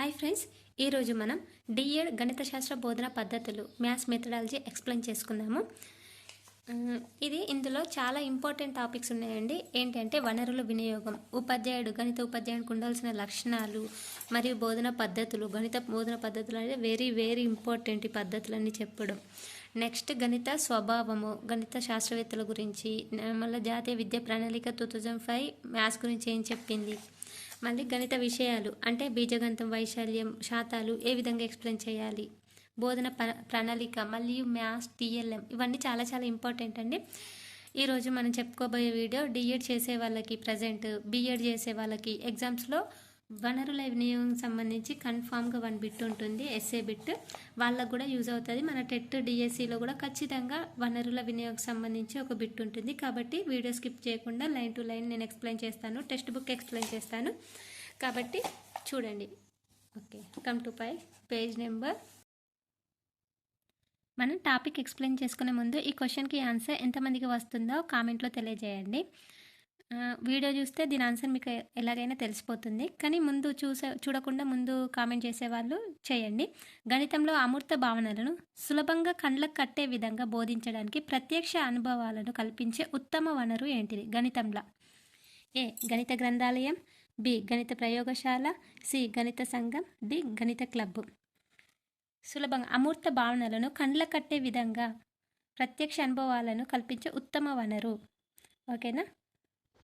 Hi friends ఈరోజు మనం D.Ed గణిత శాస్త్ర బోధన పద్ధతులు మ్యాథ్స్ మెథడాలజీ ఎక్స్ప్లెయిన్ చేసుకుందాము. ఇది ఇందులో చాలా ఇంపార్టెంట్ టాపిక్స్ ఉన్నాయండి. ఏంటంటే వనరుల వినియోగం ఉపాధ్యాయుడు గణిత ఉపాధ్యాయునికి ఉండాల్సిన లక్షణాలు మరియు బోధన పద్ధతులు గణిత బోధన పద్ధతులు అనేది వెరీ వెరీ ఇంపార్టెంట్ ఈ పద్ధతులన్నీ చెప్పడం. నెక్స్ట్ గణిత స్వభావము గణిత శాస్త్రవేత్తల గురించి మళ్ళీ జాతీయ విద్యా ప్రణాళిక టూ థౌజండ్ ఫైవ్ మ్యాథ్స్ గురించి ఏం చెప్పింది? మళ్ళీ గణిత విషయాలు అంటే బీజగణితం వైశాల్యం శాతాలు ఏ విధంగా ఎక్స్ప్లెయిన్ చేయాలి? బోధన ప్ర- ప్రణాళిక మరియు మ్యాథ్స్ టీఎల్ఎం ఇవన్నీ చాలా చాలా ఇంపార్టెంట్ అండి. ఈరోజు మనం చెప్పుకోబోయే వీడియో డిఎడ్ చేసే వాళ్ళకి ప్రజెంట్ బీఎడ్ చేసే వాళ్ళకి ఎగ్జామ్స్లో వనరుల వినియోగం సంబంధించి కన్ఫామ్గా వన్ బిట్ ఉంటుంది ఎస్ఏ బిట్. వాళ్ళకు కూడా యూజ్ అవుతుంది. మన టెట్ డిఎస్సిలో కూడా ఖచ్చితంగా వనరుల వినియోగం సంబంధించి ఒక బిట్ ఉంటుంది. కాబట్టి వీడియో స్కిప్ చేయకుండా లైన్ టు లైన్ నేను ఎక్స్ప్లెయిన్ చేస్తాను. టెక్స్ట్ బుక్ ఎక్స్ప్లెయిన్ చేస్తాను. కాబట్టి చూడండి. ఓకే కమ్ టు పై పేజ్ నెంబర్. మనం టాపిక్ ఎక్స్ప్లెయిన్ చేసుకునే ముందు ఈ క్వశ్చన్కి ఆన్సర్ ఎంతమందికి వస్తుందో కామెంట్లో తెలియజేయండి. వీడియో చూస్తే దీని ఆన్సర్ మీకు ఎలాగైనా తెలిసిపోతుంది. కానీ ముందు చూసే చూడకుండా ముందు కామెంట్ చేసేవాళ్ళు చేయండి. గణితంలో అమూర్త భావనలను సులభంగా కండ్లకు కట్టే విధంగా బోధించడానికి ప్రత్యక్ష అనుభవాలను కల్పించే ఉత్తమ వనరు ఏంటిది? గణితంలో. ఏ. గణిత గ్రంథాలయం. బి. గణిత ప్రయోగశాల. సి. గణిత సంఘం. డి. గణిత క్లబ్ సులభంగా అమూర్త భావనలను కండ్ల కట్టే విధంగా ప్రత్యక్ష అనుభవాలను కల్పించే ఉత్తమ వనరు. ఓకేనా?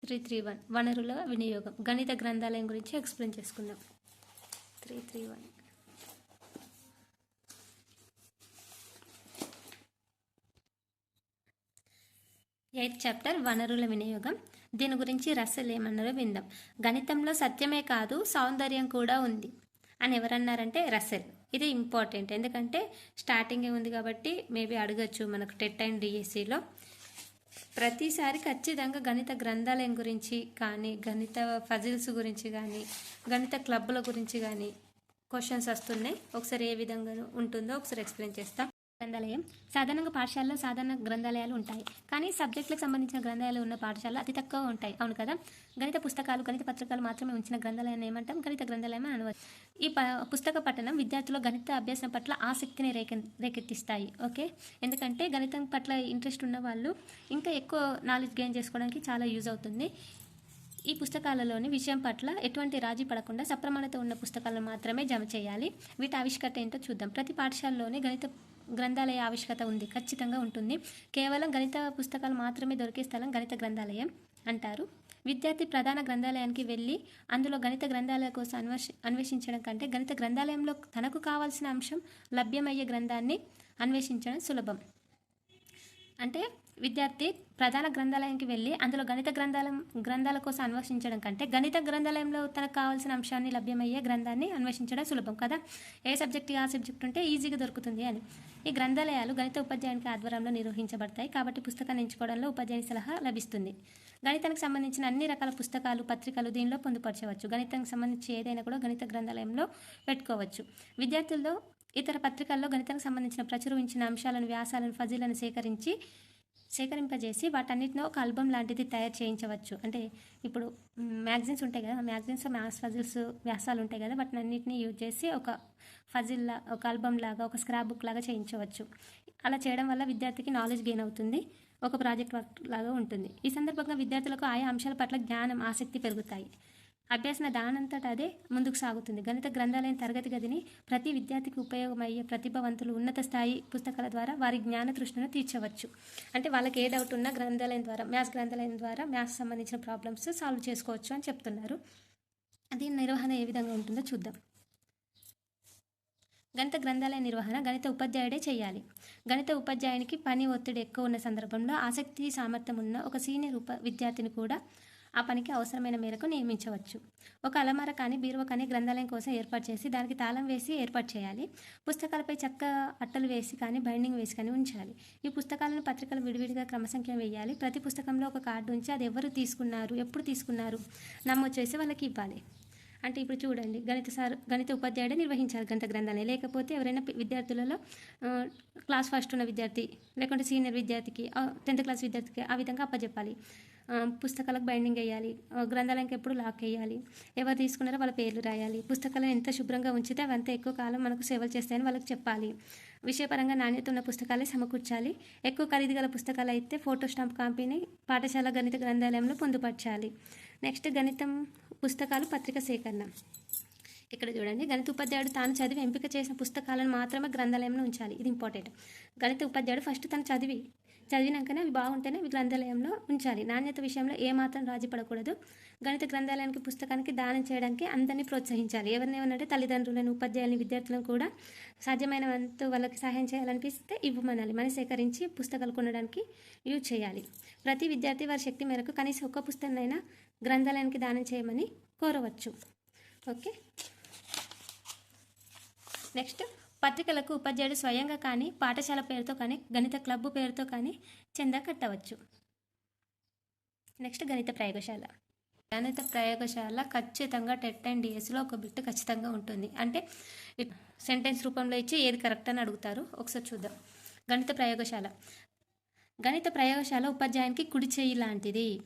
Three three one. వనరుల వినియోగం. గణిత గ్రంథాలయం గురించి ఎక్స్ప్లెయిన్ చేసుకుందాం. Three three one. Eighth chapter వనరుల వినియోగం. దీని గురించి రసల్ ఏమన్నారో విందాం. గణితంలో సత్యమే కాదు సౌందర్యం కూడా ఉంది అని ఎవరన్నారంటే రసెల్. ఇది ఇంపార్టెంట్. ఎందుకంటే స్టార్టింగే ఉంది కాబట్టి మేబీ అడగచ్చు మనకు టెట్ అండ్ డిఎస్సిలో ప్రతిసారి ఖచ్చితంగా గణిత గ్రంథాలయం గురించి కానీ గణిత ఫజిల్స్ గురించి కానీ గణిత క్లబ్ల గురించి కానీ క్వశ్చన్స్ వస్తున్నాయి. ఒకసారి ఏ విధంగా ఉంటుందో ఒకసారి ఎక్స్ప్లెయిన్ చేస్తాం. గ్రంథాలయం సాధారణంగా పాఠశాలలో సాధారణ గ్రంథాలయాలు ఉంటాయి. కానీ సబ్జెక్టులకు సంబంధించిన గ్రంథాలయాలు ఉన్న పాఠశాల అతి తక్కువ ఉంటాయి. అవును కదా? గణిత పుస్తకాలు గణిత పత్రికలు మాత్రమే ఉంచిన గ్రంథాలయాన్ని ఏమంటాం? గణిత గ్రంథాలయం అని అనవచ్చు ఈ ప పుస్తక పఠనం విద్యార్థుల గణిత అభ్యాసం పట్ల ఆసక్తిని రేకె రేకెత్తిస్తాయి. ఓకే? ఎందుకంటే గణితం పట్ల ఇంట్రెస్ట్ ఉన్న వాళ్ళు ఇంకా ఎక్కువ నాలెడ్జ్ గెయిన్ చేసుకోవడానికి చాలా యూజ్ అవుతుంది. ఈ పుస్తకాలలోని విషయం పట్ల ఎటువంటి రాజీ పడకుండా సప్రమాణత ఉన్న పుస్తకాలను మాత్రమే జమ చేయాలి. వీటి ఆవిష్కరణ ఏంటో చూద్దాం. ప్రతి పాఠశాలలోనే గణిత గ్రంథాలయ ఆవశ్యకత ఉంది ఖచ్చితంగా ఉంటుంది. కేవలం గణిత పుస్తకాలు మాత్రమే దొరికే స్థలం గణిత గ్రంథాలయం అంటారు. విద్యార్థి ప్రధాన గ్రంథాలయానికి వెళ్ళి అందులో గణిత గ్రంథాలయ కోసం అన్వేష అన్వేషించడం కంటే గణిత గ్రంథాలయంలో తనకు కావాల్సిన అంశం లభ్యమయ్యే గ్రంథాన్ని అన్వేషించడం సులభం. అంటే విద్యార్థి ప్రధాన గ్రంథాలయానికి వెళ్ళి అందులో గణిత గ్రంథాలయం గ్రంథాల కోసం అన్వేషించడం కంటే గణిత గ్రంథాలయంలో తనకు కావాల్సిన అంశాన్ని లభ్యమయ్యే గ్రంథాన్ని అన్వేషించడం సులభం కదా? ఏ సబ్జెక్ట్ ఆ సబ్జెక్ట్ ఉంటే ఈజీగా దొరుకుతుంది అని. ఈ గ్రంథాలయాలు గణిత ఉపాధ్యాయునికి ఆధ్వర్యంలో నిర్వహించబడతాయి కాబట్టి పుస్తకాన్ని ఎంచుకోవడంలో ఉపాధ్యాయుని సలహా లభిస్తుంది. గణితానికి సంబంధించిన అన్ని రకాల పుస్తకాలు పత్రికలు దీనిలో పొందుపరచవచ్చు. గణితానికి సంబంధించి ఏదైనా కూడా గణిత గ్రంథాలయంలో పెట్టుకోవచ్చు. విద్యార్థుల్లో ఇతర పత్రికల్లో గణితానికి సంబంధించిన ప్రచురించిన అంశాలను వ్యాసాలను ఫజీలను సేకరించి సేకరింపజేసి వాటన్నిటిని ఒక ఆల్బమ్ లాంటిది తయారు చేయించవచ్చు. అంటే ఇప్పుడు మ్యాగజైన్స్ ఉంటాయి కదా మ్యాగజైన్స్ మ్యాథ్స్ ఫజిల్స్ వ్యాసాలు ఉంటాయి కదా వాటిని అన్నిటిని యూజ్ చేసి ఒక ఫజిల్ లా ఒక ఆల్బమ్ లాగా ఒక స్క్రాప్ బుక్ లాగా చేయించవచ్చు. అలా చేయడం వల్ల విద్యార్థికి నాలెడ్జ్ గెయిన్ అవుతుంది ఒక ప్రాజెక్ట్ వర్క్ లాగా ఉంటుంది. ఈ సందర్భంగా విద్యార్థులకు ఆయా అంశాల పట్ల జ్ఞానం ఆసక్తి పెరుగుతాయి. అభ్యాసన దానంతట అదే ముందుకు సాగుతుంది. గణిత గ్రంథాలయం తరగతి గదిని ప్రతి విద్యార్థికి ఉపయోగమయ్యే ప్రతిభావంతులు ఉన్నత స్థాయి పుస్తకాల ద్వారా వారి జ్ఞాన తృష్ణను తీర్చవచ్చు. అంటే వాళ్ళకి ఏ డౌట్ ఉన్నా గ్రంథాలయం ద్వారా మ్యాథ్స్ గ్రంథాలయం ద్వారా మ్యాథ్స్ సంబంధించిన ప్రాబ్లమ్స్ సాల్వ్ చేసుకోవచ్చు అని చెప్తున్నారు. దీని నిర్వహణ ఏ విధంగా ఉంటుందో చూద్దాం. గణిత గ్రంథాలయ నిర్వహణ గణిత ఉపాధ్యాయుడే చేయాలి. గణిత ఉపాధ్యాయునికి పని ఒత్తిడి ఎక్కువ ఉన్న సందర్భంలో ఆసక్తి సామర్థ్యం ఉన్న ఒక సీనియర్ ఉప విద్యార్థిని కూడా ఆ పనికి అవసరమైన మేరకు నియమించవచ్చు. ఒక అలమార కానీ బీరువ కానీ గ్రంథాలయం కోసం ఏర్పాటు చేసి దానికి తాళం వేసి ఏర్పాటు చేయాలి. పుస్తకాలపై చక్క అట్టలు వేసి కానీ బైండింగ్ వేసి కానీ ఉంచాలి. ఈ పుస్తకాలను పత్రికలు విడివిడిగా క్రమసంఖ్య వేయాలి. ప్రతి పుస్తకంలో ఒక కార్డు ఉంచి అది ఎవరు తీసుకున్నారు ఎప్పుడు తీసుకున్నారు నమోదు చేసి వాళ్ళకి ఇవ్వాలి. అంటే ఇప్పుడు చూడండి గణిత సార్ గణిత ఉపాధ్యాయుడే నిర్వహించాలి గణిత గ్రంథాలయం. లేకపోతే ఎవరైనా విద్యార్థులలో క్లాస్ ఫస్ట్ ఉన్న విద్యార్థి లేకుంటే సీనియర్ విద్యార్థికి టెన్త్ క్లాస్ విద్యార్థికి ఆ విధంగా అప్పచెప్పాలి పుస్తకాలకు బైండింగ్ వేయాలి. గ్రంథాలయంకి ఎప్పుడు లాక్ వేయాలి. ఎవరు తీసుకున్నారో వాళ్ళ పేర్లు రాయాలి. పుస్తకాలను ఎంత శుభ్రంగా ఉంచితే అవి అంత ఎక్కువ కాలం మనకు సేవలు చేస్తాయని వాళ్ళకి చెప్పాలి. విషయపరంగా నాణ్యత ఉన్న పుస్తకాలే సమకూర్చాలి. ఎక్కువ ఖరీదు గల పుస్తకాలు అయితే ఫోటో స్టాంప్ కాపీని పాఠశాల గణిత గ్రంథాలయంలో పొందుపరచాలి. నెక్స్ట్ గణితం పుస్తకాలు పత్రిక సేకరణ. ఇక్కడ చూడండి గణిత ఉపాధ్యాయుడు తాను చదివి ఎంపిక చేసిన పుస్తకాలను మాత్రమే గ్రంథాలయంలో ఉంచాలి. ఇది ఇంపార్టెంట్. గణిత ఉపాధ్యాయుడు ఫస్ట్ తను చదివి చదివినాకనే అవి బాగుంటేనే అవి గ్రంథాలయంలో ఉంచాలి. నాణ్యత విషయంలో ఏమాత్రం రాజీ పడకూడదు. గణిత గ్రంథాలయానికి పుస్తకానికి దానం చేయడానికి అందరినీ ప్రోత్సహించాలి. ఎవరిని ఏమనంటే తల్లిదండ్రులను ఉపాధ్యాయులను విద్యార్థులను కూడా సాధ్యమైనంత వాళ్ళకి సహాయం చేయాలనిపిస్తే ఇవ్వమనాలి. మనీ సేకరించి పుస్తకాలు కొనడానికి యూజ్ చేయాలి. ప్రతి విద్యార్థి వారి శక్తి మేరకు కనీసం ఒక్క పుస్తకమైనా గ్రంథాలయానికి దానం చేయమని కోరవచ్చు. ఓకే? నెక్స్ట్ పత్రికలకు ఉపాధ్యాయుడు స్వయంగా కానీ పాఠశాల పేరుతో కానీ గణిత క్లబ్ పేరుతో కానీ చందా కట్టవచ్చు. నెక్స్ట్ గణిత ప్రయోగశాల. గణిత ప్రయోగశాల ఖచ్చితంగా టెట్ అండ్ డిఎస్లో ఒక బిట్ ఖచ్చితంగా ఉంటుంది. అంటే సెంటెన్స్ రూపంలో ఇచ్చి ఏది కరెక్ట్ అని అడుగుతారు. ఒకసారి చూద్దాం. గణిత ప్రయోగశాల. గణిత ప్రయోగశాల ఉపాధ్యాయునికి కుడి చేయి లాంటిది.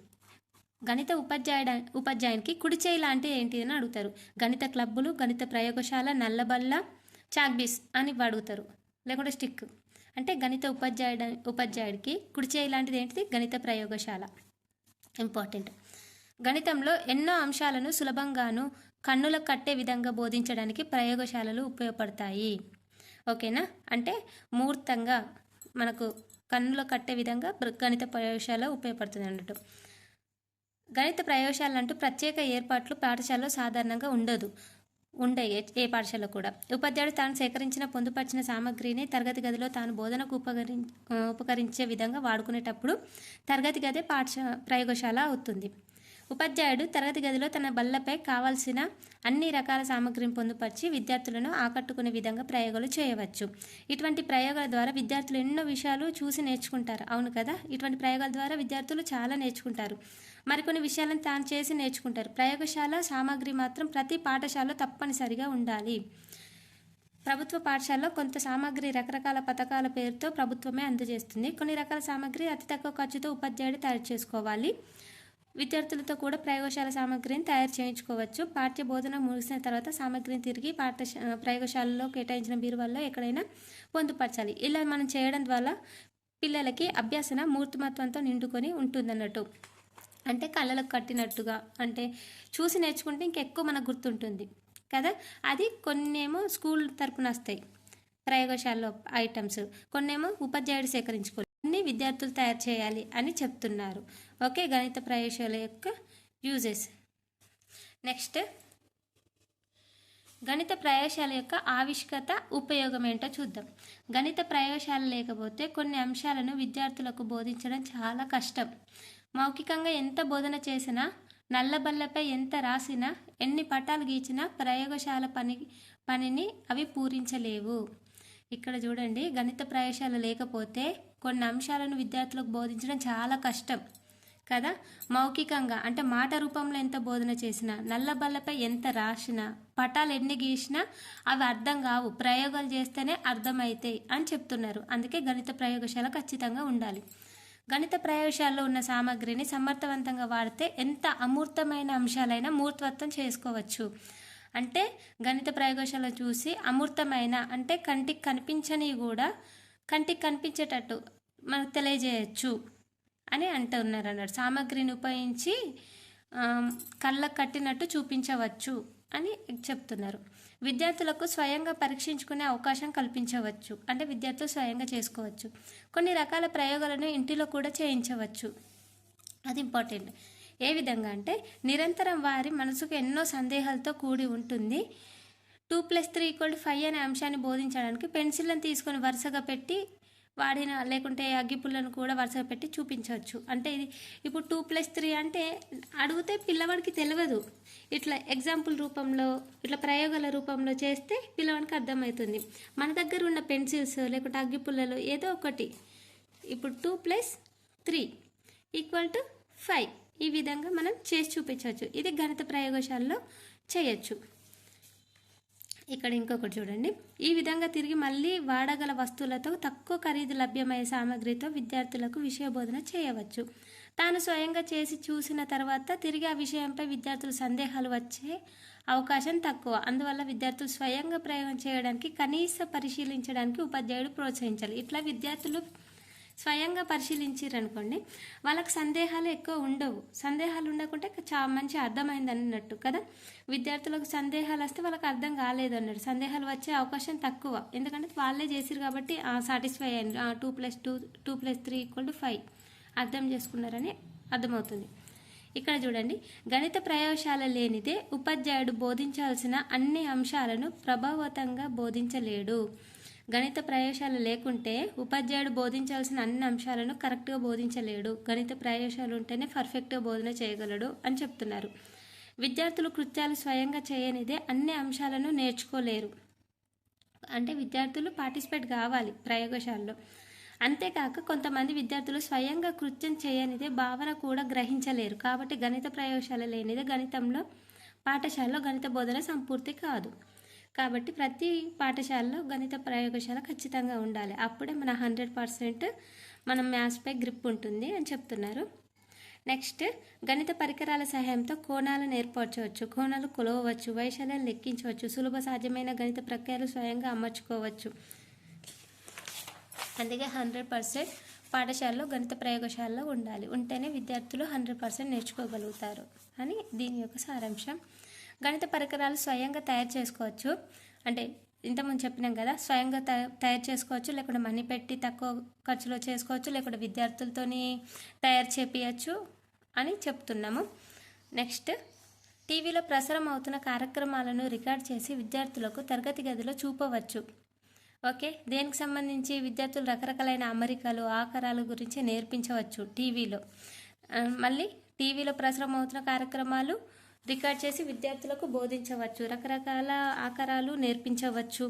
గణిత ఉపాధ్యాయుడ ఉపాధ్యాయునికి కుడి చేయి లాంటిది ఏంటి అని అడుగుతారు. గణిత క్లబ్బులు గణిత ప్రయోగశాల నల్లబల్ల చాక్బీస్ అని అడుగుతారు. లేకుంటే స్టిక్. అంటే గణిత ఉపాధ్యాయుడ ఉపాధ్యాయుడికి కుడి చేయి లాంటిది ఏంటిది? గణిత ప్రయోగశాల. ఇంపార్టెంట్. గణితంలో ఎన్నో అంశాలను సులభంగాను కన్నులకు కట్టే విధంగా బోధించడానికి ప్రయోగశాలలు ఉపయోగపడతాయి. ఓకేనా? అంటే మూర్తంగా మనకు కన్నులో కట్టే విధంగా ప్ర- గణిత ప్రయోగశాల ఉపయోగపడుతుంది అన్నట్టు. గణిత ప్రయోగశాల అంటూ ప్రత్యేక ఏర్పాట్లు పాఠశాలలో సాధారణంగా ఉండదు ఉండే ఏ- ఏ పాఠశాల కూడా. ఉపాధ్యాయుడు తాను సేకరించిన పొందుపరిచిన సామగ్రిని తరగతి గదిలో తాను బోధనకు ఉపకరి ఉపకరించే విధంగా వాడుకునేటప్పుడు తరగతి గదే పాఠశా ప్రయోగశాల అవుతుంది. ఉపాధ్యాయుడు తరగతి గదిలో తన బల్లపై కావాల్సిన అన్ని రకాల సామగ్రిని పొందుపరిచి విద్యార్థులను ఆకట్టుకునే విధంగా ప్రయోగాలు చేయవచ్చు. ఇటువంటి ప్రయోగాల ద్వారా విద్యార్థులు ఎన్నో విషయాలు చూసి నేర్చుకుంటారు. అవును కదా? ఇటువంటి ప్రయోగాల ద్వారా విద్యార్థులు చాలా నేర్చుకుంటారు. మరికొన్ని విషయాలను తాను చేసి నేర్చుకుంటారు. ప్రయోగశాల సామాగ్రి మాత్రం ప్రతి పాఠశాలలో తప్పనిసరిగా ఉండాలి. ప్రభుత్వ పాఠశాలలో కొంత సామాగ్రి రకరకాల పథకాల పేరుతో ప్రభుత్వమే అందజేస్తుంది. కొన్ని రకాల సామాగ్రి అతి తక్కువ ఖర్చుతో ఉపాధ్యాయుడు తయారు చేసుకోవాలి. విద్యార్థులతో కూడా ప్రయోగశాల సామగ్రిని తయారు చేయించుకోవచ్చు. పాఠ్య బోధన ముగిసిన తర్వాత సామగ్రిని తిరిగి పాఠశా ప్రయోగశాలలో కేటాయించిన బీరువాల్లో ఎక్కడైనా పొందుపరచాలి. ఇలా మనం చేయడం ద్వారా పిల్లలకి అభ్యాసన మూర్తిమత్వంతో నిండుకొని ఉంటుందన్నట్టు. అంటే కళ్ళలకు కట్టినట్టుగా అంటే చూసి నేర్చుకుంటే ఇంకెక్కువ మనకు గుర్తుంటుంది కదా? అది కొన్నేమో స్కూల్ తరపున వస్తాయి ప్రయోగశాలలో ఐటమ్స్. కొన్నేమో ఉపాధ్యాయుడు సేకరించుకోవాలి ని విద్యార్థులు తయారు చేయాలి అని చెప్తున్నారు. ఓకే గణిత ప్రయోగశాల యొక్క యూజెస్ నెక్స్ట్ గణిత ప్రయోగశాల యొక్క ఆవిష్కత ఉపయోగం ఏంటో చూద్దాం. గణిత ప్రయోగశాల లేకపోతే కొన్ని అంశాలను విద్యార్థులకు బోధించడం చాలా కష్టం. మౌఖికంగా ఎంత బోధన చేసినా నల్లబల్లపై ఎంత రాసినా ఎన్ని పటాలు గీచినా ప్రయోగశాల పని పనిని అవి పూరించలేవు. ఇక్కడ చూడండి గణిత ప్రవేశాలు లేకపోతే కొన్ని అంశాలను విద్యార్థులకు బోధించడం చాలా కష్టం కదా? మౌఖికంగా అంటే మాట రూపంలో ఎంత బోధన చేసినా నల్లబల్లపై ఎంత రాసినా పటాలు ఎన్ని గీసినా అవి అర్థం కావు ప్రయోగాలు చేస్తేనే అర్థమవుతాయి అని చెప్తున్నారు. అందుకే గణిత ప్రయోగశాల ఖచ్చితంగా ఉండాలి. గణిత ప్రయోగశాలలో ఉన్న సామాగ్రిని సమర్థవంతంగా వాడితే ఎంత అమూర్తమైన అంశాలైనా మూర్తవత్వం చేసుకోవచ్చు. అంటే గణిత ప్రయోగశాల చూసి అమూర్తమైన అంటే కంటికి కనిపించని కూడా కంటికి కనిపించేటట్టు మనకు తెలియజేయచ్చు అని అంటున్నారు అన్నాడు సామాగ్రిని ఉపయోగించి కళ్ళకు కట్టినట్టు చూపించవచ్చు అని చెప్తున్నారు. విద్యార్థులకు స్వయంగా పరీక్షించుకునే అవకాశం కల్పించవచ్చు అంటే విద్యార్థులు స్వయంగా చేసుకోవచ్చు. కొన్ని రకాల ప్రయోగాలను ఇంటిలో కూడా చేయించవచ్చు. అది ఇంపార్టెంట్. ఏ విధంగా అంటే నిరంతరం వారి మనసుకు ఎన్నో సందేహాలతో కూడి ఉంటుంది. Two plus three equal five అనే అంశాన్ని బోధించడానికి పెన్సిల్ని తీసుకొని వరుసగా పెట్టి వాడిన లేకుంటే అగ్గిపుల్లను కూడా వరుసగా పెట్టి చూపించవచ్చు. అంటే ఇది ఇప్పుడు టూ ప్లస్ త్రీ అంటే అడిగితే పిల్లవాడికి తెలియదు ఇట్లా ఎగ్జాంపుల్ రూపంలో ఇట్లా ప్రయోగాల రూపంలో చేస్తే పిల్లవాడికి అర్థమవుతుంది. మన దగ్గర ఉన్న పెన్సిల్స్ లేకుంటే అగ్గిపుల్లలు ఏదో ఒకటి. ఇప్పుడు two plus three equal to five. ఈ విధంగా మనం చేసి చూపించవచ్చు. ఇది గణిత ప్రయోగశాలలో చేయొచ్చు. ఇక్కడ ఇంకొకటి చూడండి. ఈ విధంగా తిరిగి మళ్ళీ వాడగల వస్తువులతో తక్కువ ఖరీదు లభ్యమయ్యే సామాగ్రితో విద్యార్థులకు విషయ బోధన చేయవచ్చు. తాను స్వయంగా చేసి చూసిన తర్వాత తిరిగి ఆ విషయంపై విద్యార్థులు సందేహాలు వచ్చే అవకాశం తక్కువ. అందువల్ల విద్యార్థులు స్వయంగా ప్రయోగం చేయడానికి కనీస పరిశీలించడానికి ఉపాధ్యాయుడు ప్రోత్సహించాలి. ఇట్లా విద్యార్థులు స్వయంగా పరిశీలించారు అనుకోండి వాళ్ళకి సందేహాలు ఎక్కువ ఉండవు. సందేహాలు ఉండకుంటే చా మంచి అర్థమైంది అన్నట్టు కదా? విద్యార్థులకు సందేహాలు వస్తే వాళ్ళకి అర్థం కాలేదు అన్నట్టు సందేహాలు వచ్చే అవకాశం తక్కువ. ఎందుకంటే వాళ్ళే చేసిరు కాబట్టి సాటిస్ఫై అయ్యారు. Two plus two two plus three equal to five. అర్థం చేసుకున్నారని అర్థమవుతుంది. ఇక్కడ చూడండి గణిత ప్రయోగశాల లేనిదే ఉపాధ్యాయుడు బోధించాల్సిన అన్ని అంశాలను ప్రభావవంతంగా బోధించలేడు. గణిత ప్రయోగశాల లేకుంటే ఉపాధ్యాయుడు బోధించాల్సిన అన్ని అంశాలను కరెక్ట్గా బోధించలేడు. గణిత ప్రయోగశాల ఉంటేనే పర్ఫెక్ట్గా బోధన చేయగలడు అని చెప్తున్నారు. విద్యార్థులు కృత్యాలు స్వయంగా చేయనిదే అన్ని అంశాలను నేర్చుకోలేరు. అంటే విద్యార్థులు పార్టిసిపేట్ కావాలి ప్రయోగశాలలో. అంతేకాక కొంతమంది విద్యార్థులు స్వయంగా కృత్యం చేయనిదే భావన కూడా గ్రహించలేరు. కాబట్టి గణిత ప్రయోగశాల లేనిదే గణితంలో పాఠశాలలో గణిత బోధన సంపూర్తి కాదు. కాబట్టి ప్రతి పాఠశాలలో గణిత ప్రయోగశాల ఖచ్చితంగా ఉండాలి. అప్పుడే మన హండ్రెడ్ పర్సెంట్ మన మ్యాథ్స్పై గ్రిప్ ఉంటుంది అని చెప్తున్నారు. నెక్స్ట్ గణిత పరికరాల సహాయంతో కోణాలను ఏర్పరచవచ్చు. కోణాలు కొలవవచ్చు వైశాల్యాలు లెక్కించవచ్చు సులభ సాధ్యమైన గణిత ప్రక్రియలు స్వయంగా అమర్చుకోవచ్చు. అందుకే హండ్రెడ్ పర్సెంట్ పాఠశాలలో గణిత ప్రయోగశాలలో ఉండాలి. ఉంటేనే విద్యార్థులు హండ్రెడ్ పర్సెంట్ నేర్చుకోగలుగుతారు అని దీని యొక్క సారాంశం. గణిత పరికరాలు స్వయంగా తయారు చేసుకోవచ్చు. అంటే ఇంతకుముందు చెప్పినాం కదా స్వయంగా తయారు చేసుకోవచ్చు లేకుంటే మనీ పెట్టి తక్కువ ఖర్చులో చేసుకోవచ్చు లేకుంటే విద్యార్థులతోని తయారు చేపించచ్చు అని చెప్తున్నాము. నెక్స్ట్ టీవీలో ప్రసారం అవుతున్న కార్యక్రమాలను రికార్డ్ చేసి విద్యార్థులకు తరగతి గదిలో చూపవచ్చు. ఓకే దేనికి సంబంధించి విద్యార్థులు రకరకాలైన అమరికలు ఆకారాల గురించి నేర్పించవచ్చు టీవీలో. మళ్ళీ టీవీలో ప్రసారం అవుతున్న కార్యక్రమాలు రికార్డ్ చేసి విద్యార్థులకు బోధించవచ్చు. రకరకాల ఆకారాలు నేర్పించవచ్చు.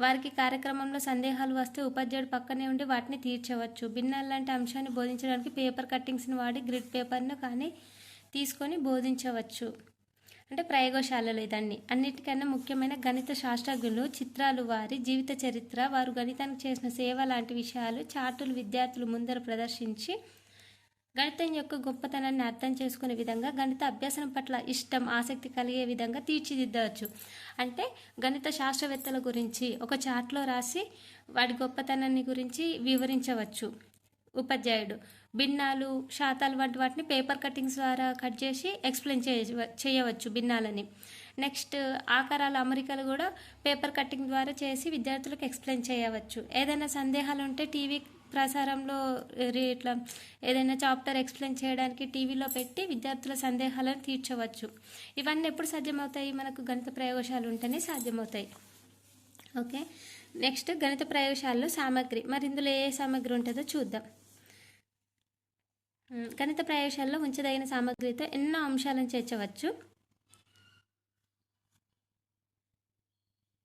వారికి కార్యక్రమంలో సందేహాలు వస్తే ఉపాధ్యాయుడు పక్కనే ఉండి వాటిని తీర్చవచ్చు. భిన్నాలు లాంటి అంశాన్ని బోధించడానికి పేపర్ కట్టింగ్స్ని వాడి గ్రిడ్ పేపర్ను కానీ తీసుకొని బోధించవచ్చు. అంటే ప్రయోగశాలలు ఇదన్నీ. అన్నిటికన్నా ముఖ్యమైన గణిత శాస్త్రజ్ఞులు చిత్రాలు వారి జీవిత చరిత్ర వారు గణితానికి చేసిన సేవ లాంటి విషయాలు చార్టులు విద్యార్థులు ముందర ప్రదర్శించి గణితం యొక్క గొప్పతనాన్ని అర్థం చేసుకునే విధంగా గణిత అభ్యాసం పట్ల ఇష్టం ఆసక్తి కలిగే విధంగా తీర్చిదిద్దవచ్చు. అంటే గణిత శాస్త్రవేత్తల గురించి ఒక చార్ట్లో రాసి వాడి గొప్పతనాన్ని గురించి వివరించవచ్చు. ఉపాధ్యాయుడు భిన్నాలు శాతాలు వంటి వాటిని పేపర్ కటింగ్స్ ద్వారా కట్ చేసి ఎక్స్ప్లెయిన్ చేయ చేయవచ్చు భిన్నాలని. నెక్స్ట్ ఆకారాల అమరికలు కూడా పేపర్ కటింగ్ ద్వారా చేసి విద్యార్థులకు ఎక్స్ప్లెయిన్ చేయవచ్చు. ఏదైనా సందేహాలు ఉంటే టీవీ ప్రసారంలో ఇట్లా ఏదైనా చాప్టర్ ఎక్స్ప్లెయిన్ చేయడానికి టీవీలో పెట్టి విద్యార్థుల సందేహాలను తీర్చవచ్చు. ఇవన్నీ ఎప్పుడు సాధ్యమవుతాయి? మనకు గణిత ప్రయోగశాలు ఉంటేనే సాధ్యమవుతాయి. ఓకే? నెక్స్ట్ గణిత ప్రయోగశాలలో సామాగ్రి. మరి ఇందులో ఏ సామాగ్రి ఉంటుందో చూద్దాం. గణిత ప్రయోగశాలలో ఉంచదగిన సామాగ్రితో ఎన్నో అంశాలను చేర్చవచ్చు.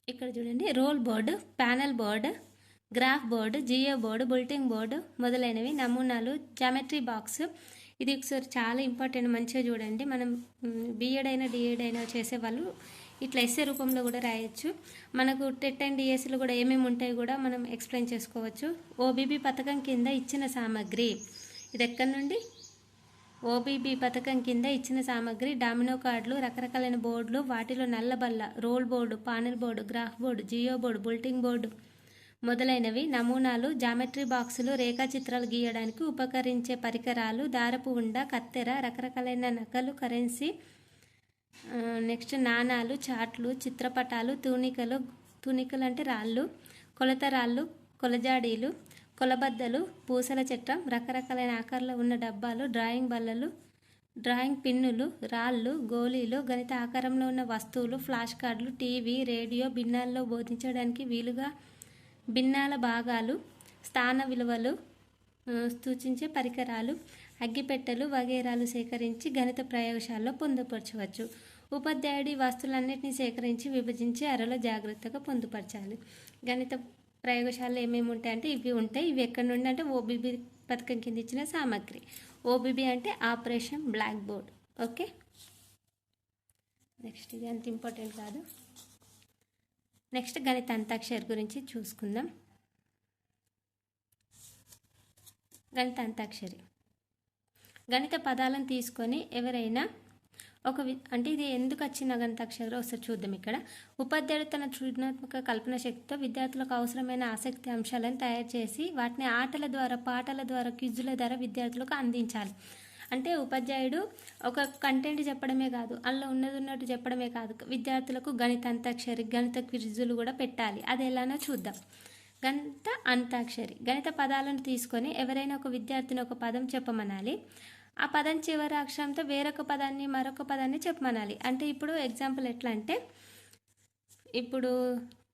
ఇక్కడ చూడండి roll board panel board graph board geo board bulletin board మొదలైనవి. నమూనాలు జామెట్రీ బాక్స్. ఇది ఒకసారి చాలా ఇంపార్టెంట్ మంచిగా చూడండి. మనం బీఎడ్ అయినా డిఎడ్ అయినా చేసేవాళ్ళు ఇట్లా ఎస్ఏ రూపంలో కూడా రాయొచ్చు. మనకు టెట్ అండ్ డిఎస్సీలో కూడా ఏమేమి ఉంటాయి కూడా మనం ఎక్స్ప్లెయిన్ చేసుకోవచ్చు. ఓబీబీ పథకం కింద ఇచ్చిన సామాగ్రి. ఇది ఎక్కడి నుండి? ఓబీబీ పథకం కింద ఇచ్చిన సామాగ్రి. డామినో కార్డులు రకరకాలైన బోర్డులు వాటిలో నల్లబల్ల roll board panel board graph board geo board bulletin board మొదలైనవి నమూనాలు జామెట్రీ బాక్సులు రేఖాచిత్రాలు గీయడానికి ఉపకరించే పరికరాలు దారపు ఉండ కత్తెర రకరకాలైన నకలు కరెన్సీ నెక్స్ట్ నాణాలు చాట్లు చిత్రపటాలు తూనికలు తూనికలు అంటే రాళ్ళు కొలత రాళ్ళు కొలజాడీలు కొలబద్దలు పూసల చట్టం రకరకాలైన ఆకారంలో ఉన్న డబ్బాలు డ్రాయింగ్ బల్లలు డ్రాయింగ్ పిన్నులు రాళ్ళు గోళీలు గణిత ఆకారంలో ఉన్న వస్తువులు ఫ్లాష్ కార్డులు టీవీ రేడియో భిన్నాల్లో బోధించడానికి వీలుగా భిన్నాల భాగాలు స్థాన విలువలు సూచించే పరికరాలు అగ్గిపెట్టెలు వగేరాలు సేకరించి గణిత ప్రయోగశాలలో పొందుపరచవచ్చు. ఉపాధ్యాయుడి వస్తువులన్నింటినీ సేకరించి విభజించి అరలో జాగ్రత్తగా పొందుపరచాలి. గణిత ప్రయోగశాలలో ఏమేమి ఉంటాయంటే ఇవి ఉంటాయి. ఇవి ఎక్కడి నుండి అంటే ఓబీబీ పథకం కింద ఇచ్చిన సామాగ్రి. ఓబీబీ అంటే operation black board. Okay? Next ఇది అంత ఇంపార్టెంట్ కాదు. నెక్స్ట్ గణిత అంతాక్షరి గురించి చూసుకుందాం. గణిత అంతాక్షరి. గణిత పదాలను తీసుకొని ఎవరైనా ఒక అంటే ఇది ఎందుకు వచ్చిన గణితాక్షరం ఒకసారి చూద్దాం ఇక్కడ. ఉపాధ్యాయుడు తన సృజనాత్మక కల్పన శక్తితో విద్యార్థులకు అవసరమైన ఆసక్తి అంశాలను తయారు చేసి వాటిని ఆటల ద్వారా పాటల ద్వారా క్విజుల ద్వారా విద్యార్థులకు అందించాలి. అంటే ఉపాధ్యాయుడు ఒక కంటెంట్ చెప్పడమే కాదు అందులో ఉన్నది ఉన్నట్టు చెప్పడమే కాదు. విద్యార్థులకు గణిత అంతాక్షరి గణిత క్విజులు కూడా పెట్టాలి. అది ఎలానో చూద్దాం. గణిత అంతాక్షరి గణిత పదాలను తీసుకొని ఎవరైనా ఒక విద్యార్థిని ఒక పదం చెప్పమనాలి. ఆ పదం చివరి అక్షరంతో వేరొక పదాన్ని మరొక పదాన్ని చెప్పమనాలి. అంటే ఇప్పుడు ఎగ్జాంపుల్ ఎట్లా అంటే ఇప్పుడు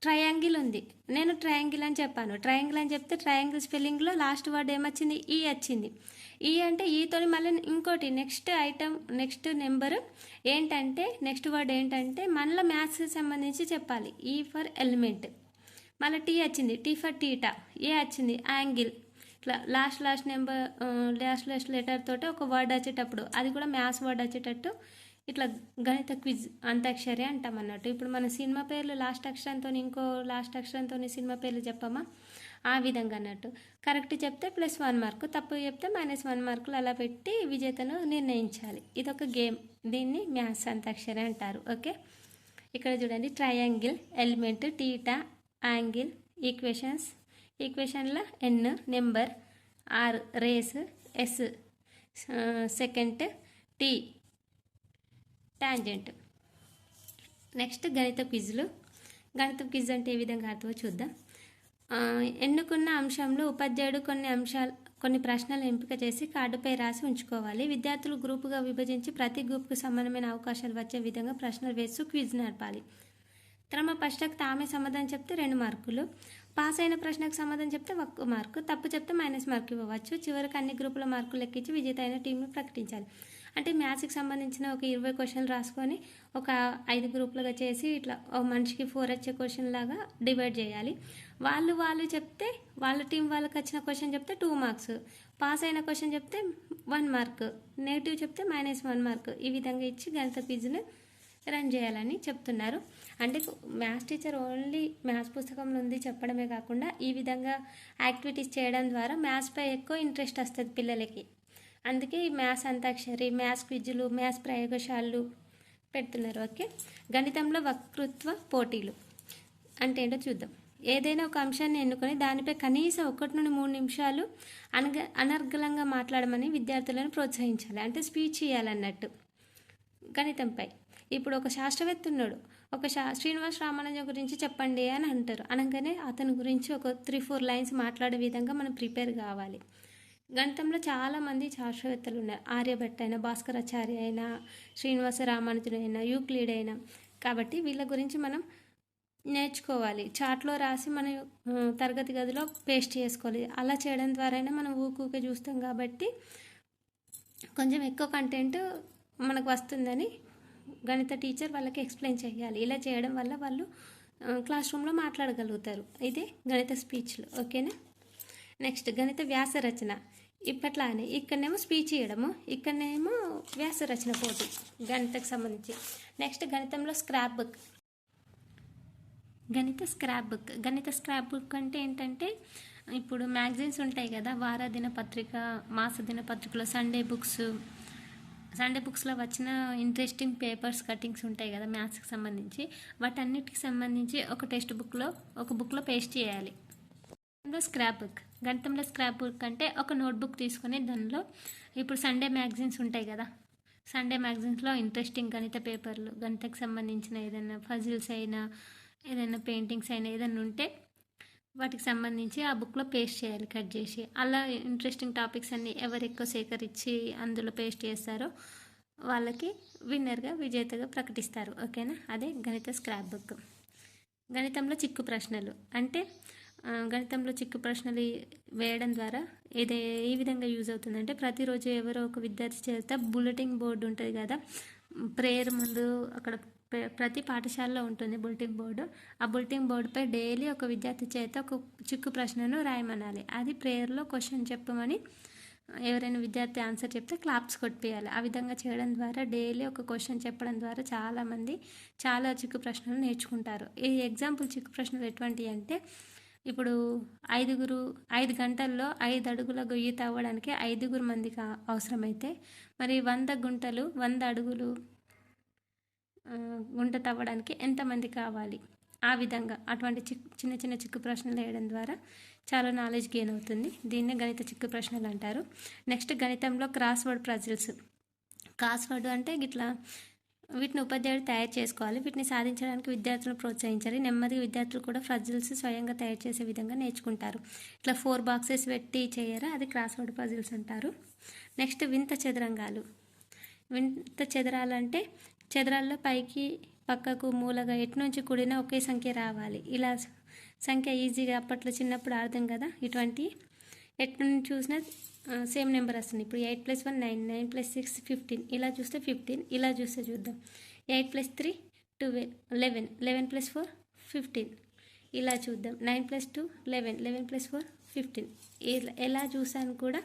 ట్రయాంగిల్ ఉంది. నేను ట్రయాంగిల్ అని చెప్పాను. ట్రయాంగిల్ అని చెప్తే ట్రయాంగిల్ స్పెల్లింగ్లో లాస్ట్ వర్డ్ ఏమొచ్చింది? ఈ వచ్చింది. ఈ అంటే ఈతోని మళ్ళీ ఇంకోటి నెక్స్ట్ ఐటమ్ నెక్స్ట్ నెంబర్ ఏంటంటే నెక్స్ట్ వర్డ్ ఏంటంటే మళ్ళీ మ్యాథ్స్కి సంబంధించి చెప్పాలి. E for element. మళ్ళీ టీ వచ్చింది. T for theta. ఏ వచ్చింది? యాంగిల్. ఇట్లా last last number last last letter తోటి ఒక వర్డ్ వచ్చేటప్పుడు అది కూడా మ్యాథ్స్ వర్డ్ వచ్చేటట్టు ఇట్లా గణిత క్విజ్ అంతాక్షరి అంటాం అన్నట్టు. ఇప్పుడు మన సినిమా పేర్లు లాస్ట్ అక్షరంతో ఇంకో లాస్ట్ అక్షరంతో సినిమా పేర్లు చెప్పమా? ఆ విధంగా అన్నట్టు. కరెక్ట్ చెప్తే ప్లస్ వన్ మార్కు తప్పు చెప్తే మైనస్ వన్ మార్కులు అలా పెట్టి విజేతను నిర్ణయించాలి. ఇది ఒక గేమ్. దీన్ని మ్యాథ్స్ అంతాక్షరి అంటారు. ఓకే? ఇక్కడ చూడండి. Triangle element theta angle equations. ఈక్వేషన్లో N number R rays S second T. Tangent. Next గణిత క్విజ్లు. గణిత క్విజ్ అంటే ఏ విధంగా అర్థమో చూద్దాం. ఎన్నుకున్న అంశంలో ఉపాధ్యాయుడు కొన్ని అంశాలు కొన్ని ప్రశ్నలు ఎంపిక చేసి కార్డుపై రాసి ఉంచుకోవాలి. విద్యార్థులు గ్రూపుగా విభజించి ప్రతి గ్రూప్కు సమానమైన అవకాశాలు వచ్చే విధంగా ప్రశ్నలు వేస్తూ క్విజ్ నడపాలి. క్రమ ప్రశ్నకు తామే సమాధానం చెప్తే రెండు మార్కులు. పాస్ అయిన ప్రశ్నకు సమాధానం చెప్తే ఒక్క మార్కు. తప్పు చెప్తే మైనస్ మార్కు ఇవ్వవచ్చు. చివరికి అన్ని గ్రూపుల మార్కులు లెక్కించి విజేత అయిన టీంను ప్రకటించాలి. అంటే మ్యాథ్స్కి సంబంధించిన ఒక ఇరవై క్వశ్చన్లు రాసుకొని ఒక ఐదు గ్రూపులుగా చేసి ఇట్లా మనిషికి ఫోర్ వచ్చే క్వశ్చన్ లాగా డివైడ్ చేయాలి. వాళ్ళు వాళ్ళు చెప్తే వాళ్ళ టీం వాళ్ళకి వచ్చిన క్వశ్చన్ చెప్తే టూ మార్క్స్ పాస్ అయిన క్వశ్చన్ చెప్తే వన్ మార్క్ నెగిటివ్ చెప్తే మైనస్ వన్ మార్క్ ఈ విధంగా ఇచ్చి గణిత పీజును రన్ చేయాలని చెప్తున్నారు. అంటే మ్యాథ్స్ టీచర్ ఓన్లీ మ్యాథ్స్ పుస్తకంలో ఉంది చెప్పడమే కాకుండా ఈ విధంగా యాక్టివిటీస్ చేయడం ద్వారా మ్యాథ్స్పై ఎక్కువ ఇంట్రెస్ట్ వస్తుంది పిల్లలకి. అందుకే ఈ మ్యాథ్స్ అంతాక్షరి మ్యాథ్స్ క్విజ్లు మ్యాథ్స్ ప్రయోగశాలలు పెడుతున్నారు ఓకే? గణితంలో వక్తృత్వ పోటీలు అంటే ఏంటో చూద్దాం. ఏదైనా ఒక అంశాన్ని ఎన్నుకొని దానిపై కనీసం ఒకటి నుండి మూడు నిమిషాలు అనగ అనర్గళంగా మాట్లాడమని విద్యార్థులను ప్రోత్సహించాలి. అంటే స్పీచ్ ఇవ్వాలన్నట్టు గణితంపై. ఇప్పుడు ఒక శాస్త్రవేత్త ఉన్నాడు. ఒక శా శ్రీనివాస్ రామానుజం గురించి చెప్పండి అని అంటారు. అనగానే అతని గురించి ఒక త్రీ ఫోర్ లైన్స్ మాట్లాడే విధంగా మనం ప్రిపేర్ కావాలి. గణితంలో చాలామంది శాస్త్రవేత్తలు ఉన్నారు ఆర్యభట్ అయినా భాస్కరాచార్య అయినా శ్రీనివాస రామానుజుడు అయినా యూక్లీడ్ అయినా కాబట్టి వీళ్ళ గురించి మనం నేర్చుకోవాలి. చాట్లో రాసి మనం తరగతి గదిలో పేస్ట్ చేసుకోవాలి. అలా చేయడం ద్వారానే మనం ఊకూకే చూస్తాం కాబట్టి కొంచెం ఎక్కువ కంటెంట్ మనకు వస్తుందని గణిత టీచర్ వాళ్ళకి ఎక్స్ప్లెయిన్ చేయాలి. ఇలా చేయడం వల్ల వాళ్ళు క్లాస్ రూమ్లో మాట్లాడగలుగుతారు. ఇది గణిత స్పీచ్లు ఓకేనా? నెక్స్ట్ గణిత వ్యాస రచన. ఇప్పట్లానే ఇక్కడనేమో స్పీచ్ ఇవ్వడము ఇక్కడనేమో వ్యాస రచన పోటీ గణితకు సంబంధించి. నెక్స్ట్ గణితంలో స్క్రాప్ బుక్. గణిత స్క్రాప్ బుక్. గణిత స్క్రాప్ బుక్ అంటే ఏంటంటే ఇప్పుడు మ్యాగజైన్స్ ఉంటాయి కదా వార దినపత్రిక మాస దినపత్రికలో సండే బుక్స్. సండే బుక్స్లో వచ్చిన ఇంట్రెస్టింగ్ పేపర్స్ కటింగ్స్ ఉంటాయి కదా మ్యాథ్స్కి సంబంధించి. వాటన్నిటికి సంబంధించి ఒక టెక్స్ట్ బుక్లో ఒక బుక్లో పేస్ట్ చేయాలి. Scrapbook. గణితంలో స్క్రాప్ బుక్ అంటే ఒక నోట్బుక్ తీసుకొని దానిలో ఇప్పుడు సండే మ్యాగజైన్స్ ఉంటాయి కదా. సండే మ్యాగజైన్స్లో ఇంట్రెస్టింగ్ గణిత పేపర్లు గణితకు సంబంధించిన ఏదైనా ఫజిల్స్ అయినా ఏదైనా పెయింటింగ్స్ అయినా ఏదైనా ఉంటే వాటికి సంబంధించి ఆ బుక్లో పేస్ట్ చేయాలి కట్ చేసి. అలా ఇంట్రెస్టింగ్ టాపిక్స్ అన్నీ ఎవరు ఎక్కువ సేకరించి అందులో పేస్ట్ చేస్తారో వాళ్ళకి విన్నర్గా విజేతగా ప్రకటిస్తారు. ఓకేనా? అదే గణిత స్క్రాప్ బుక్. గణితంలో చిక్కు ప్రశ్నలు. అంటే గణితంలో చిక్కు ప్రశ్నలు వేయడం ద్వారా ఇది ఏ విధంగా యూజ్ అవుతుందంటే ప్రతిరోజు ఎవరో ఒక విద్యార్థి చేత బులెటిన్ బోర్డు ఉంటుంది కదా ప్రేయర్ ముందు అక్కడ ప్ర- ప్రతి పాఠశాలలో ఉంటుంది బులెటిన్ బోర్డు. ఆ బులెటిన్ బోర్డుపై డైలీ ఒక విద్యార్థి చేత ఒక చిక్కు ప్రశ్నను రాయమనాలి. అది ప్రేయర్లో క్వశ్చన్ చెప్పమని ఎవరైనా విద్యార్థి ఆన్సర్ చెప్తే క్లాప్స్ కొట్టియాలి ఆ విధంగా చేయడం ద్వారా డైలీ ఒక క్వశ్చన్ చెప్పడం ద్వారా చాలామంది చాలా చిక్కు ప్రశ్నలు నేర్చుకుంటారు. ఈ ఎగ్జాంపుల్ చిక్కు ప్రశ్నలు ఎటువంటివి అంటే ఇప్పుడు ఐదుగురు ఐదు గంటల్లో ఐదు అడుగుల గొయ్యి తవ్వడానికి ఐదుగురు మందికి అవసరమైతే మరి వంద గుంటలు వంద అడుగులు గుంట తవ్వడానికి ఎంతమంది కావాలి? ఆ విధంగా అటువంటి చిక్ చిన్న చిన్న చిక్కు ప్రశ్నలు వేయడం ద్వారా చాలా నాలెడ్జ్ గెయిన్ అవుతుంది. దీన్నే గణిత చిక్కు ప్రశ్నలు అంటారు. నెక్స్ట్ గణితంలో crossword puzzles crossword అంటే ఇట్లా వీటిని ఉపాధ్యాయుడు తయారు చేసుకోవాలి. వీటిని సాధించడానికి విద్యార్థులను ప్రోత్సహించాలి. నెమ్మదిగా విద్యార్థులు కూడా పజిల్స్ స్వయంగా తయారు చేసే విధంగా నేర్చుకుంటారు. ఇట్లా ఫోర్ బాక్సెస్ పెట్టి చేయరా? అది క్రాస్ వర్డ్ పజిల్స్ అంటారు. నెక్స్ట్ వింత చదరంగాలు. వింత చదరాలంటే చదరాల్లో పైకి పక్కకు మూలగా ఎటు నుంచి కూడిన ఒకే సంఖ్య రావాలి. ఇలా సంఖ్య ఈజీగా అప్పట్లో చిన్నప్పుడు అర్థం కదా? ఇటువంటి ఎట్ల నుంచి చూసినా సేమ్ నెంబర్ వస్తుంది. ఇప్పుడు eight plus one nine nine plus six fifteen. ఇలా చూస్తే ఫిఫ్టీన్ ఇలా చూస్తే చూద్దాం. Eight plus three twelve eleven eleven plus four fifteen. ఇలా చూద్దాం. Nine plus two eleven eleven plus four fifteen. ఎలా చూసాను కూడా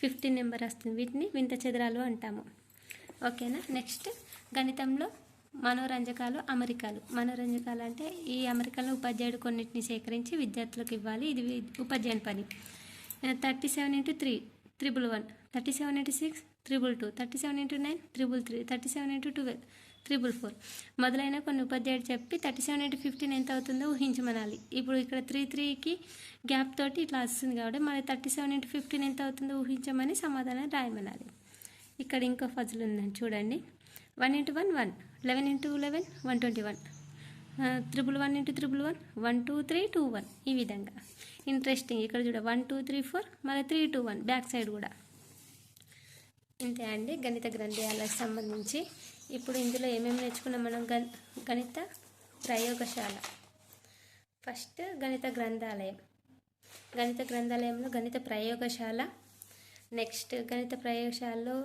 ఫిఫ్టీన్ నెంబర్ వస్తుంది. వీటిని వింత చదరాలు అంటాము. ఓకేనా? నెక్స్ట్ గణితంలో మనోరంజకాలు అమరికాలు. మనోరంజకాలు అంటే ఈ అమరికలను ఉపాధ్యాయుడు కొన్నిటిని సేకరించి విద్యార్థులకు ఇవ్వాలి. ఇది ఉపాధ్యాయుని పని. Thirty seven into three triple one thirty seven into six triple two thirty seven into nine triple three thirty seven into twelve triple four మొదలైన కొన్ని ఉపాధ్యాయుడు చెప్పి థర్టీ సెవెన్ ఇంటూ ఫిఫ్టీన్ ఎంత అవుతుందో ఊహించమనాలి. ఇప్పుడు ఇక్కడ త్రీ త్రీకి గ్యాప్ తోటి ఇట్లా వస్తుంది కాబట్టి మరి థర్టీ సెవెన్ ఇంటూ ఫిఫ్టీన్ ఎంత అవుతుందో ఊహించమని సమాధానం రాయమనాలి. ఇక్కడ ఇంకో ఫజల్ ఉందండి చూడండి. One into one one eleven into eleven one twenty one triple one into triple one one two three two one ఈ విధంగా. ఇంట్రెస్టింగ్ ఇక్కడ చూడ వన్ టూ త్రీ ఫోర్ మళ్ళీ three two one back side కూడా. ఇంతే అండి గణిత గ్రంథాలకు సంబంధించి. ఇప్పుడు ఇందులో ఏమేమి నేర్చుకున్నాం మనం? గణిత ప్రయోగశాల. ఫస్ట్ గణిత గ్రంథాలయం. గణిత గ్రంథాలయంలో గణిత ప్రయోగశాల. నెక్స్ట్ గణిత ప్రయోగశాలలో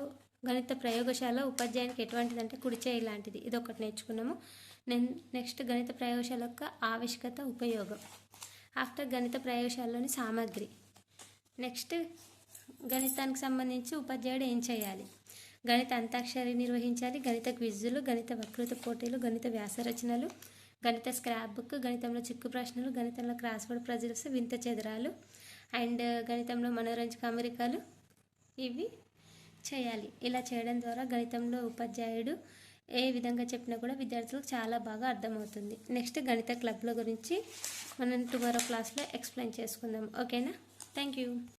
గణిత ప్రయోగశాల ఉపాధ్యాయునికి ఎటువంటిదంటే కుడిచే ఇలాంటిది ఇది ఒకటి నేర్చుకున్నాము. నెన్ నెక్స్ట్ గణిత ప్రయోగశాల యొక్క ఆవశ్యకత ఉపయోగం. ఆఫ్టర్ గణిత ప్రయోగశాలలోని సామాగ్రి. నెక్స్ట్ గణితానికి సంబంధించి ఉపాధ్యాయుడు ఏం చేయాలి? గణిత అంతాక్షరి నిర్వహించాలి గణిత క్విజ్జులు గణిత వక్రత పోటీలు గణిత వ్యాస రచనలు గణిత స్క్రాప్ బుక్ గణితంలో చిక్కు ప్రశ్నలు గణితంలో క్రాస్వర్డ్ ప్రజల్స్ వింత చెదరాలు అండ్ గణితంలో మనోరంజక అమెరికాలు. ఇవి చేయాలి. ఇలా చేయడం ద్వారా గణితంలో ఉపాధ్యాయుడు ఏ విధంగా చెప్పినా కూడా విద్యార్థులకు చాలా బాగా అర్థమవుతుంది. నెక్స్ట్ గణిత క్లబ్ల గురించి మనం టుమారో క్లాస్లో ఎక్స్ప్లెయిన్ చేసుకుందాం. ఓకేనా? Thank you